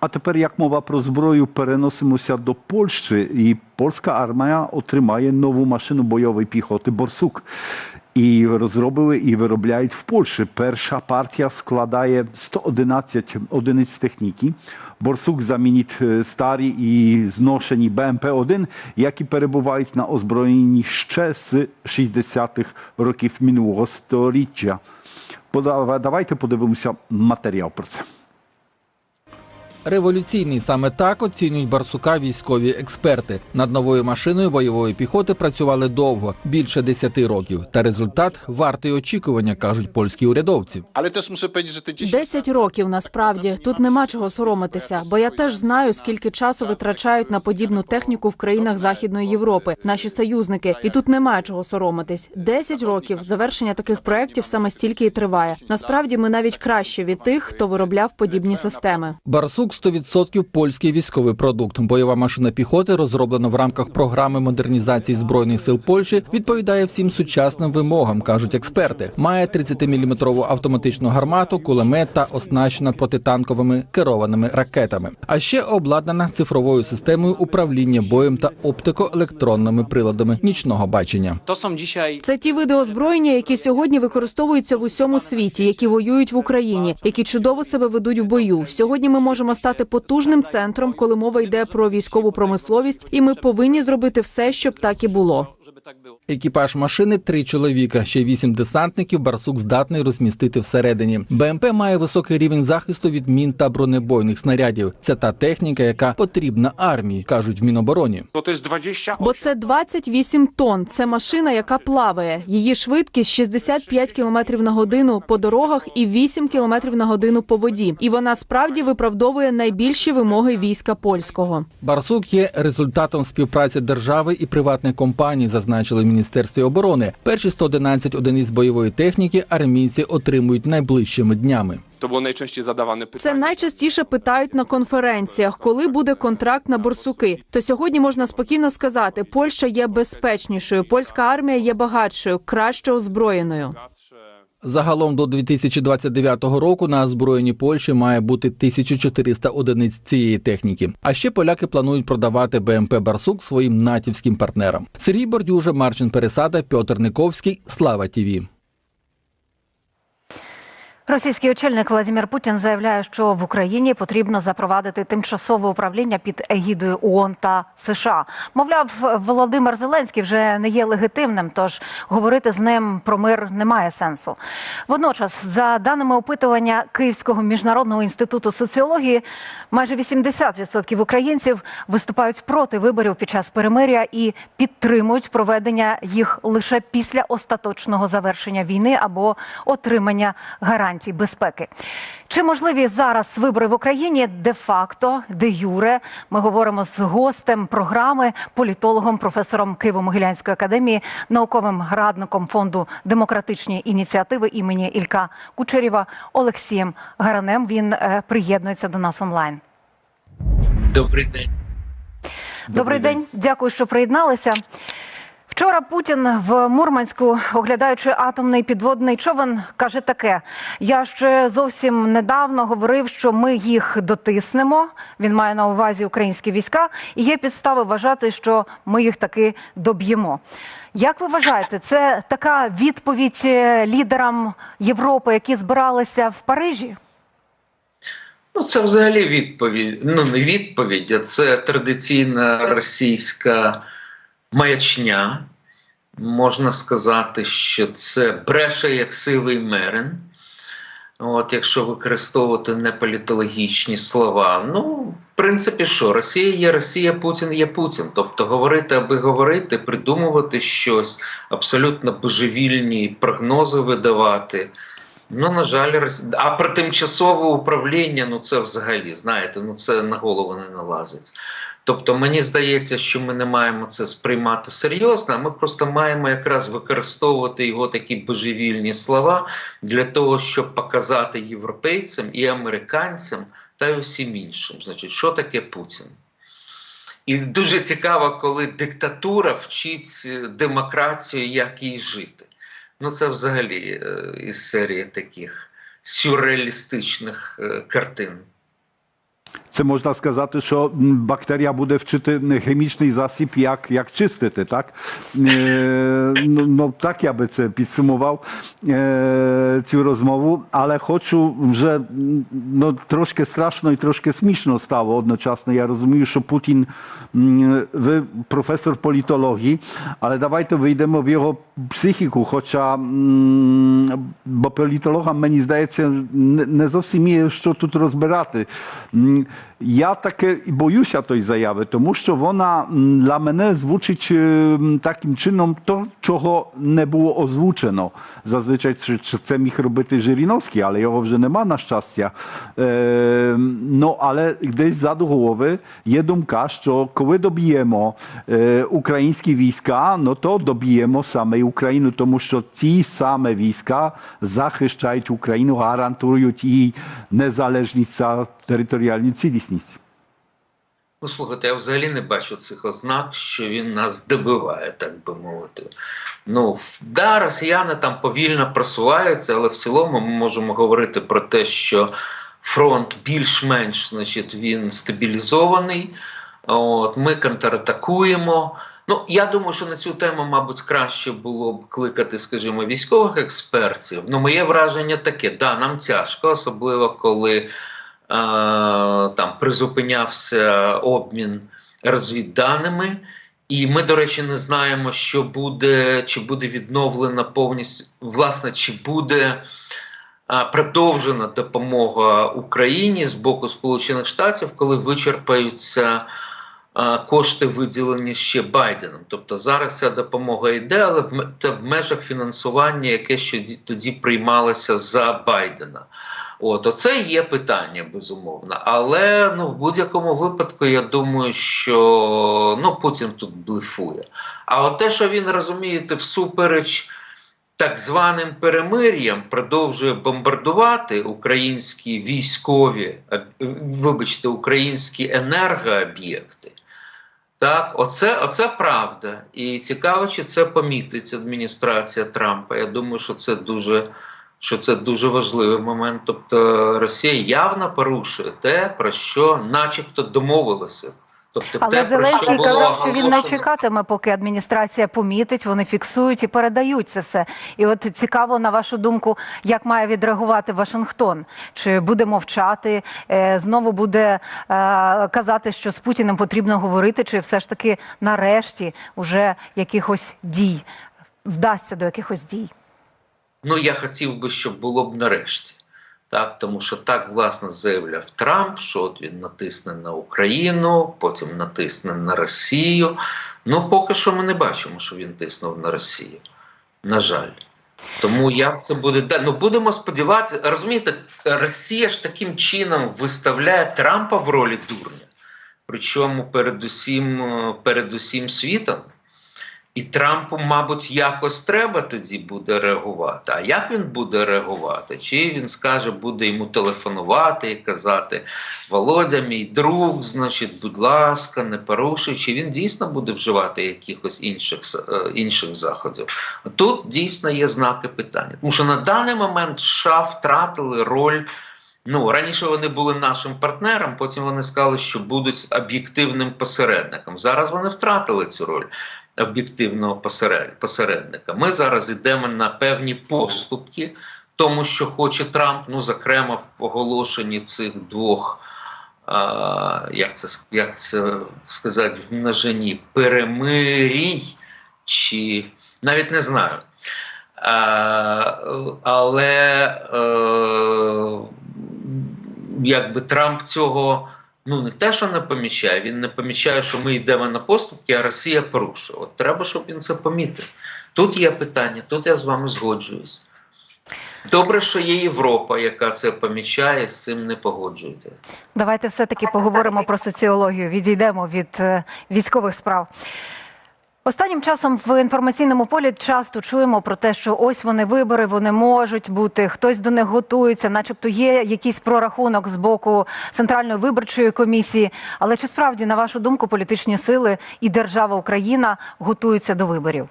А тепер, як мова про зброю, переносимося до Польщі, і польська армія отримає нову машину бойової піхоти Борсук. І розробили і виробляють в Польщі. Перша партія складає 111 одиниць техніки. Борсук замінить е, старі і зношені БМП-1, які перебувають на озброєнні ще з 60-х років минулого століття. Давайте подивимося матеріал про це. Революційний саме так оцінюють Барсука військові експерти. Над новою машиною бойової піхоти працювали довго, більше 10 років. Та результат вартий очікування, кажуть польські урядовці. Ale też muszę powiedzieć, 10 Десять років насправді тут нема чого соромитися, бо я теж знаю, скільки часу витрачають на подібну техніку в країнах Західної Європи, наші союзники, і тут немає чого соромитись. Десять років завершення таких проєктів саме стільки і триває. Насправді ми навіть краще від тих, хто виробляв подібні системи. Барсук 100% польський військовий продукт. Бойова машина піхоти, розроблена в рамках програми модернізації збройних сил Польщі, відповідає всім сучасним вимогам, кажуть експерти. Має 30-мм автоматичну гармату, кулемет та оснащена протитанковими керованими ракетами. А ще обладнана цифровою системою управління боєм та оптико-електронними приладами нічного бачення. Це ті види озброєння, які сьогодні використовуються в усьому світі, які воюють в Україні, які чудово себе ведуть в бою. Сьогодні ми можемо стати потужним центром, коли мова йде про військову промисловість, і ми повинні зробити все, щоб так і було. Екіпаж машини три чоловіка. Ще вісім десантників. Барсук здатний розмістити всередині. БМП має високий рівень захисту від мін та бронебойних снарядів. Це та техніка, яка потрібна армії, кажуть в Мінобороні. 20 Бо це 28 тонн. Це машина, яка плаває. Її швидкість 65 км на годину по дорогах і 8 км на годину по воді. І вона справді виправдовує найбільші вимоги війська польського. Барсук є результатом співпраці держави і приватних компаній, зазначили в міністерстві оборони. Перші 111 одиниць бойової техніки армійці отримують найближчими днями. То було найчастіше задаване питання. Це найчастіше питають на конференціях, коли буде контракт на борсуки. То сьогодні можна спокійно сказати, Польща є безпечнішою, польська армія є багатшою, краще озброєною. Загалом до 2029 року на озброєнні Польщі має бути 1400 одиниць цієї техніки. А ще поляки планують продавати БМП Барсук своїм натівським партнерам. Сергій Бордюжа, Марчин Пересада, Пьотр Никовський. Слава ТІВІ. Російський очільник Владимир Путін заявляє, що в Україні потрібно запровадити тимчасове управління під егідою ООН та США. Мовляв, Володимир Зеленський вже не є легітимним, тож говорити з ним про мир немає сенсу. Водночас, за даними опитування Київського міжнародного інституту соціології, майже 80% українців виступають проти виборів під час перемиря і підтримують проведення їх лише після остаточного завершення війни або отримання гарантій безпеки. Чи можливі зараз вибори в Україні де-факто, де юре? Ми говоримо з гостем програми, політологом, професором Києво-Могилянської академії, науковим радником фонду демократичні ініціативи імені Ілька Кучерєва Олексієм Гаранем. Він е, приєднується до нас онлайн. Добрий день. Добрий, день. дякую, що приєдналися. Вчора Путін в Мурманську, оглядаючи атомний підводний човен, каже таке: я ще зовсім недавно говорив, що ми їх дотиснемо. Він має на увазі українські війська, і є підстави вважати, що ми їх таки доб'ємо. Як ви вважаєте, це така відповідь е, лідерам Європи, які збиралися в Парижі? Ну, це взагалі відповідь. Ну, не відповідь, а це традиційна російська маячня. Можна сказати, що це бреше як сивий мерин. От, якщо використовувати неполітологічні слова. Ну, в принципі, що Росія є Росія, Путін є Путін. Тобто говорити, аби говорити, придумувати щось, абсолютно божевільні прогнози видавати. Ну, на жаль, Рос- а про тимчасове управління, ну це взагалі, знаєте, ну це на голову не налазить. Тобто, мені здається, що ми не маємо це сприймати серйозно, а ми просто маємо якраз використовувати його такі божевільні слова для того, щоб показати європейцям і американцям та й усім іншим, значить, що таке Путін. І дуже цікаво, коли диктатура вчить демократію, як їй жити. Ну, це взагалі е, із серії таких сюрреалістичних е, картин. Це можна сказати, що м, бактерія буде вчити хімічний засіб, як, як чистити, так? Е, ну, ну, так я би це підсумував е, цю розмову, але хочу вже м, ну, трошки страшно і трошки смішно стало одночасно. Я розумію, що Путін, м, ви професор політології, але давайте вийдемо в його психіку, хоча, м, бо політологам, мені здається, не, не зовсім є що тут розбирати. М, Я таке і боюся тої заяви, тому що вона м, для мене звучить е, таким чином, то, чого не було озвучено. Зазвичай це- це це міг робити Жириновський, але його вже нема на щастя. Е, ну, але десь ззаду голови є думка, що коли доб'ємо е, українські війська, ну то доб'ємо саме і Україну, тому що територіальну цілісність. Ну, слухайте, я взагалі не бачу цих ознак, що він нас добиває, так би мовити. Ну, да, росіяни там повільно просуваються, але в цілому ми можемо говорити про те, що фронт більш-менш значить, він стабілізований. От, ми контратакуємо. Ну, я думаю, що на цю тему, мабуть, краще було б кликати, скажімо, військових експертів. Ну, моє враження таке: да, нам тяжко, особливо коли там призупинявся обмін розвідданими. І ми, до речі, не знаємо, що буде, чи буде відновлена повністю, власне, чи буде продовжена допомога Україні з боку Сполучених Штатів, коли вичерпаються кошти, виділені ще Байденом. Тобто зараз ця допомога йде, але в в межах фінансування, яке ще тоді приймалося за Байдена. От, оце є питання, безумовно. Але ну, в будь-якому випадку я думаю, що ну, Путін тут блефує. А от те, що він розумієте, всупереч так званим перемир'ям продовжує бомбардувати українські військові, е, вибачте, українські енергооб'єкти. Так, оце, оце правда. І цікаво, чи це помітить адміністрація Трампа. Я думаю, що це дуже, що це дуже важливий момент. Тобто Росія явно порушує те, про що начебто домовилися. Тобто, Але те, Зеленський що казав, що він не чекатиме, поки адміністрація помітить, вони фіксують і передають це все. І от цікаво, на вашу думку, як має відреагувати Вашингтон? Чи буде мовчати, е, знову буде е, казати, що з Путіним потрібно говорити, чи все ж таки нарешті уже якихось дій вдасться до якихось дій? Ну, я хотів би, щоб було б нарешті. Так, тому що так власне заявляв Трамп, що от він натисне на Україну, потім натисне на Росію. Ну, поки що ми не бачимо, що він тиснув на Росію. На жаль. Тому як це буде? Ну будемо сподіватися, розумієте, Росія ж таким чином виставляє Трампа в ролі дурня, причому передусім, е, передусім світом. І Трампу, мабуть, якось треба тоді буде реагувати. А як він буде реагувати? Чи він скаже, буде йому телефонувати і казати: Володя, мій друг, значить, будь ласка, не порушуй, чи він дійсно буде вживати якихось інших, е, інших заходів? Тут дійсно є знаки питання. Тому що на даний момент США втратили роль. Ну, раніше вони були нашим партнером, потім вони сказали, що будуть об'єктивним посередником. Зараз вони втратили цю роль об'єктивного посередника. Ми зараз йдемо на певні поступки, тому що хоче Трамп, ну, зокрема, в оголошенні цих двох. А, як, це, як це сказати в множині перемирій, чи навіть не знаю. А, але е, якби Трамп цього ну не те, що не помічає, він не помічає, що ми йдемо на поступки, а Росія порушує. От треба, щоб він це помітив. Тут є питання, тут я з вами згоджуюсь. Добре, що є Європа, яка це помічає, з цим не погоджується. Давайте все-таки поговоримо про соціологію. Відійдемо від е, військових справ. Останнім часом в інформаційному полі часто чуємо про те, що ось вони вибори, вони можуть бути, хтось до них готується, начебто є якийсь прорахунок з боку Центральної виборчої комісії. Але чи справді, на вашу думку, політичні сили і держава Україна готуються до виборів?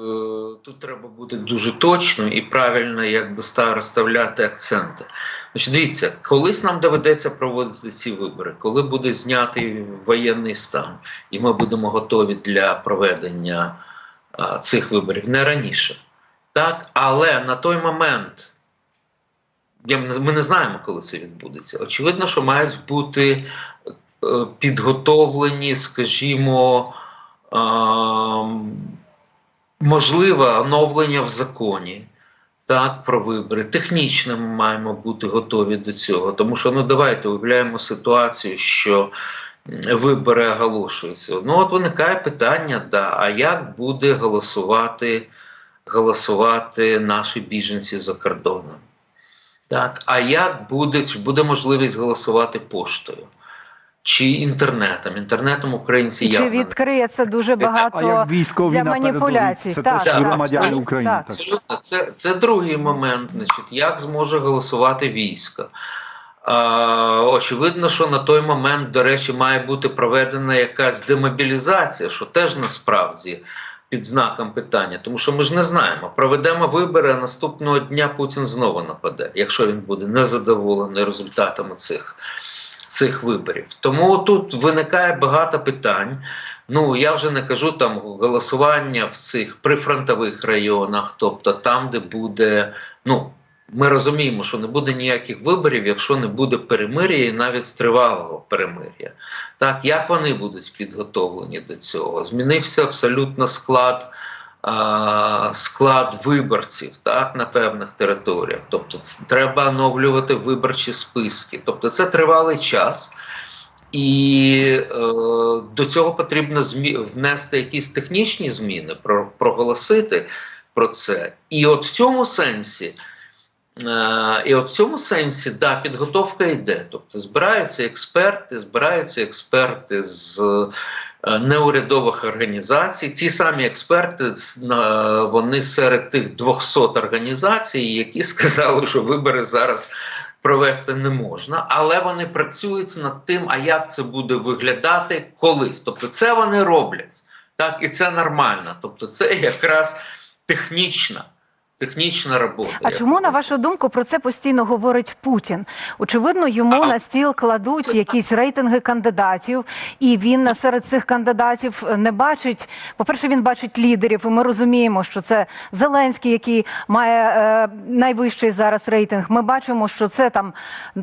Е, Тут треба бути дуже точним і правильно якби ста- розставляти акценти. Значить, дивіться, колись нам доведеться проводити ці вибори, коли буде знятий воєнний стан, і ми будемо готові для проведення а, цих виборів не раніше. Так? Але на той момент ми не знаємо, коли це відбудеться. Очевидно, що мають бути е, підготовлені, скажімо, ем, можливе оновлення в законі. Так, про вибори. Технічно ми маємо бути готові до цього. Тому що ну давайте уявляємо ситуацію, що вибори оголошуються. Ну от виникає питання: да, а як буде голосувати, голосувати наші біженці за кордоном? Так, а як буде, чи буде можливість голосувати поштою? Чи інтернетом? Інтернетом українці чи явно відкриє це дуже А багато як військові для маніпуляцій? це Так, теж так, громадяни України. так. Так. Абсолютно, це, це другий момент. Значить, як зможе голосувати військо? А, очевидно, що на той момент, до речі, має бути проведена якась демобілізація, що теж насправді під знаком питання, тому що ми ж не знаємо. Проведемо вибори, а наступного дня Путін знову нападе, якщо він буде незадоволений результатами цих. Цих виборів. Тому тут виникає багато питань. Ну я вже не кажу там голосування в цих прифронтових районах, тобто там, де буде. Ну ми розуміємо, що не буде ніяких виборів, якщо не буде перемир'я і навіть тривалого перемир'я. Так, як вони будуть підготовлені до цього? Змінився абсолютно склад. Склад виборців так на певних територіях, тобто треба оновлювати виборчі списки. Тобто це тривалий час, і е, до цього потрібно змі... внести якісь технічні зміни, про... проголосити про це. І от в цьому сенсі, і от в цьому сенсі, да, підготовка йде. Тобто збираються експерти, збираються експерти з е, неурядових організацій. Ті самі експерти вони серед тих 200 організацій, які сказали, що вибори зараз провести не можна, але вони працюють над тим, а як це буде виглядати колись. Тобто, це вони роблять, так і це нормально. Тобто, це якраз технічна. Технічна робота. А чому, на вашу думку, про це постійно говорить Путін? Очевидно, йому А- на стіл кладуть якісь рейтинги кандидатів, і він серед цих кандидатів не бачить. По-перше, він бачить лідерів, і ми розуміємо, що це Зеленський, який має е, найвищий зараз рейтинг. Ми бачимо, що це там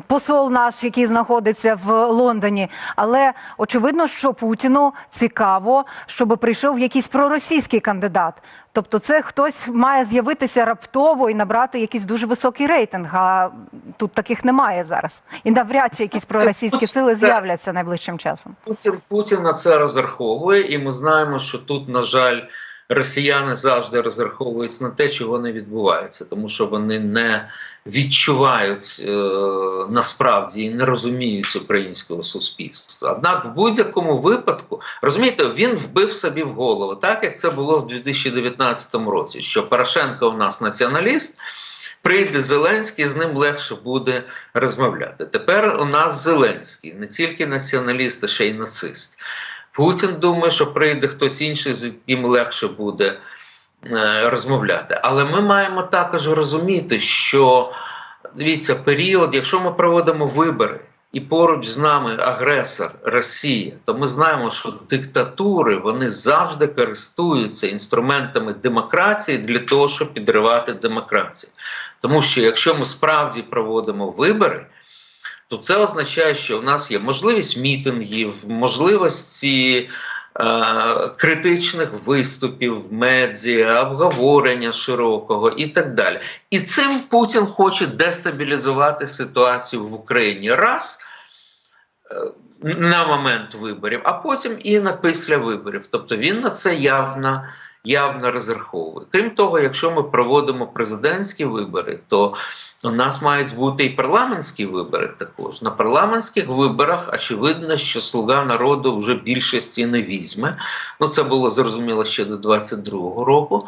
посол наш, який знаходиться в Лондоні. Але очевидно, що Путіну цікаво, щоб прийшов якийсь проросійський кандидат. Тобто, це хтось має з'явитися раптово і набрати якийсь дуже високий рейтинг. А тут таких немає зараз. І навряд чи якісь проросійські сили з'являться найближчим часом. Путін, Путін на це розраховує, і ми знаємо, що тут, на жаль, росіяни завжди розраховують на те, чого не відбувається, тому що вони не відчувають е, насправді і не розуміють українського суспільства. Однак, в будь-якому випадку, розумієте, він вбив собі в голову, так як це було в 2019 році, що Порошенко у нас націоналіст. Прийде Зеленський, з ним легше буде розмовляти. Тепер у нас Зеленський, не тільки націоналіст, а ще й нацист. Путін думає, що прийде хтось інший, з яким легше буде розмовляти. Але ми маємо також розуміти, що дивіться, період, якщо ми проводимо вибори. І поруч з нами агресор Росія, то ми знаємо, що диктатури вони завжди користуються інструментами демократії для того, щоб підривати демократію. Тому що якщо ми справді проводимо вибори, то це означає, що в нас є можливість мітингів, можливості е, критичних виступів медіа, обговорення широкого і так далі. І цим Путін хоче дестабілізувати ситуацію в Україні раз е, на момент виборів, а потім і на після виборів. Тобто він на це явно. Явно розраховує. Крім того, якщо ми проводимо президентські вибори, то у нас мають бути і парламентські вибори також. На парламентських виборах очевидно, що слуга народу вже більшості не візьме. Ну це було зрозуміло ще до 22-го року.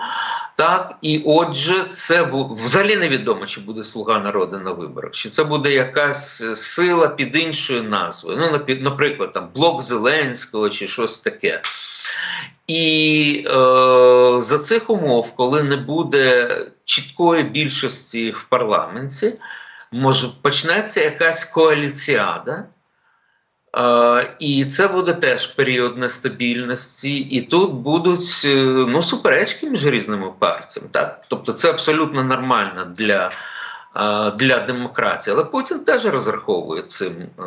Так, і отже, це бу... взагалі невідомо, чи буде слуга народу на виборах, чи це буде якась сила під іншою назвою. Ну, наприклад, там блок Зеленського чи щось таке. І е, за цих умов, коли не буде чіткої більшості в парламенті, може почнеться якась коаліціада. Е, і це буде теж період нестабільності, і тут будуть е, ну, суперечки між різними партіями. Так? Тобто це абсолютно нормально для, для демократії. Але Путін теж розраховує цим, е,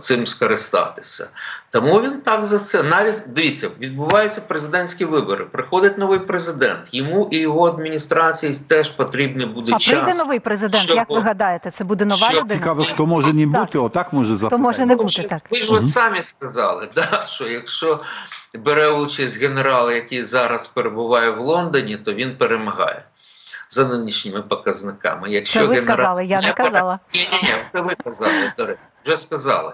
цим скористатися. Тому він так за це. Навіть дивіться, відбуваються президентські вибори. Приходить новий президент. Йому і його адміністрації теж потрібний буде А час. прийде новий президент. щоб- Як ви гадаєте, це буде нова щоб людина? Цікаво, хто може не Так. бути, отак може запитати. То може не Ну, бути що- так. Ви ж от самі сказали, да, що якщо бере участь генерал, який зараз перебуває в Лондоні, то він перемагає за нинішніми показниками. Якщо Це ви генерал... сказали, я не казала. Ні, ні, ні, це ви казали, до речі, вже сказали.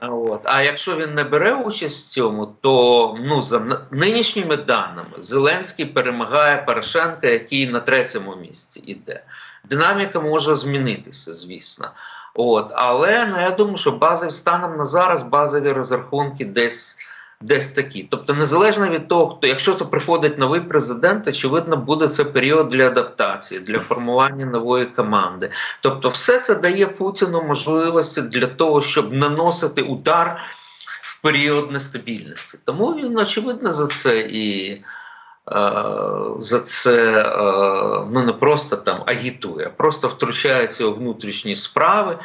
От. А якщо він не бере участь в цьому, то ну, за нинішніми даними Зеленський перемагає Порошенка, який на третьому місці іде. Динаміка може змінитися, звісно. От. Але ну, я думаю, що базові станом на зараз базові розрахунки десь. Десь такі. Тобто, незалежно від того, хто, якщо це приходить новий президент, очевидно, буде це період для адаптації, для формування нової команди. Тобто, все це дає Путіну можливості для того, щоб наносити удар в період нестабільності. Тому він, очевидно, за це і е, за це е, ну не просто там агітує, а просто втручається у внутрішні справи.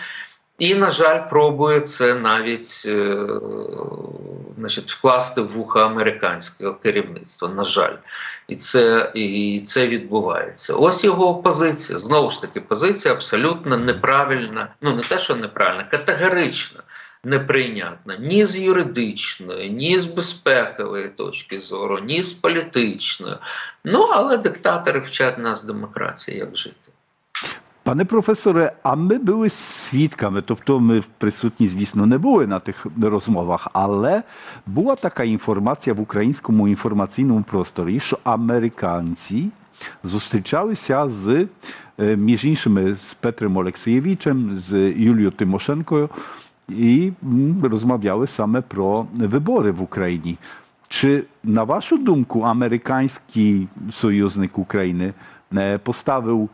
І, на жаль, пробує це навіть е, значить, вкласти в вуха американського керівництва. На жаль, і це, і це відбувається. Ось його позиція. Знову ж таки, позиція абсолютно неправильна. Ну не те, що неправильна, категорично неприйнятна ні з юридичної, ні з безпекової точки зору, ні з політичної. Ну але диктатори вчать нас демократії, як жити. Пане професоре, а ми були свідками, тобто ми присутні, звісно, не були на тих розмовах, але була така інформація в українському інформаційному просторі, що американці зустрічалися з, е, між іншими, з Петром Олексієвичем, з Юлією Тимошенкою і м, розмовляли саме про вибори в Україні. Чи, на вашу думку, американський союзник України е, поставив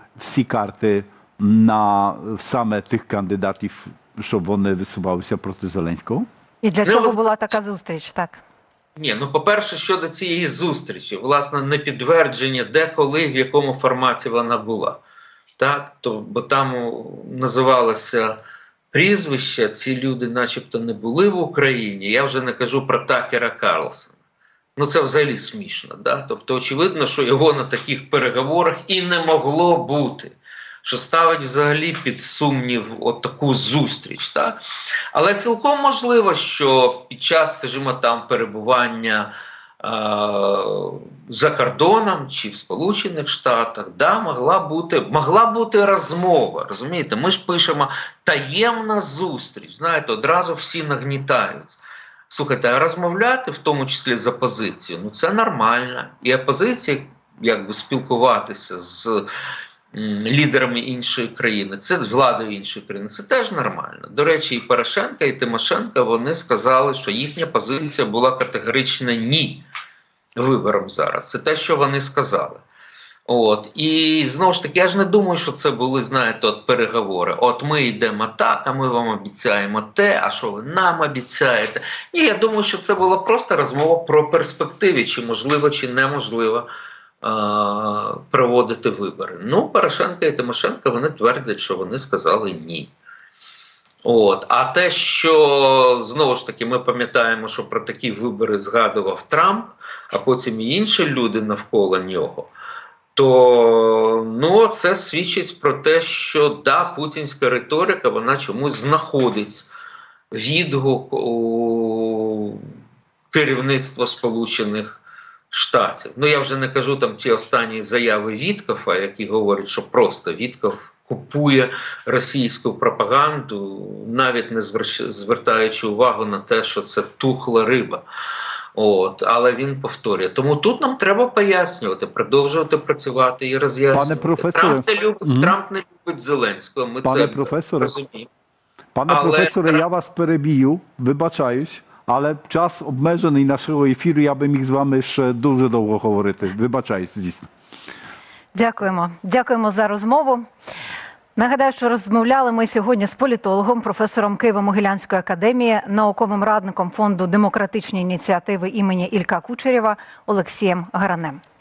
на саме тих кандидатів, щоб вони висувалися проти Зеленського? І для чого була така зустріч? Так. Ні, ну по-перше, щодо цієї зустрічі, власне, не підтвердження, де, коли, в якому форматі вона була. Так, то, бо там називалося прізвища, ці люди, начебто, не були в Україні. Я вже не кажу про Такера Карлсона. Ну, це взагалі смішно. Да? Тобто, очевидно, що його на таких переговорах і не могло бути. Що ставить взагалі під сумнів от таку зустріч, так? Але цілком можливо, що під час, скажімо, там перебування е- за кордоном чи в Сполучених Штатах, да, могла бути могла бути розмова. Розумієте, ми ж пишемо таємна зустріч. Знаєте, одразу всі нагнітають. Слухайте, а розмовляти, в тому числі з опозицією, ну це нормально. І опозиція, якби спілкуватися з лідерами іншої країни, це владою іншої країни, це теж нормально. До речі, і Порошенка, і Тимошенко вони сказали, що їхня позиція була категорично ні виборам зараз. Це те, що вони сказали. От і знову ж таки, я ж не думаю, що це були, знаєте, от переговори. От ми йдемо так, а ми вам обіцяємо те, а що ви нам обіцяєте? Ні, я думаю, що це була просто розмова про перспективи, чи можливо, чи неможливо проводити вибори. Ну, Порошенко і Тимошенко вони твердять, що вони сказали ні. От, а те, що знову ж таки ми пам'ятаємо, що про такі вибори згадував Трамп, а потім і інші люди навколо нього то ну, це свідчить про те, що да, путінська риторика вона чомусь знаходить відгук у керівництва Сполучених Штатів. Ну я вже не кажу там ті останні заяви Віткофа, які говорять, що просто Вітков купує російську пропаганду, навіть не звертаючи увагу на те, що це тухла риба. От, але він повторює. Тому тут нам треба пояснювати, продовжувати працювати і роз'яснювати. Пане професоре. Трамп не любить, Мгм. Трамп не любить Зеленського. Ми Пане це професоре. розуміємо. Пане Але- професоре, я вас перебію, вибачаюсь, Але час обмежений нашого ефіру, я би міг з вами ще дуже довго говорити. Вибачаюсь, дійсно. Дякуємо. Дякуємо за розмову. Нагадаю, що розмовляли ми сьогодні з політологом, професором Києво-Могилянської академії, науковим радником фонду демократичні ініціативи імені Ілька Кучерєва Олексієм Гаранем.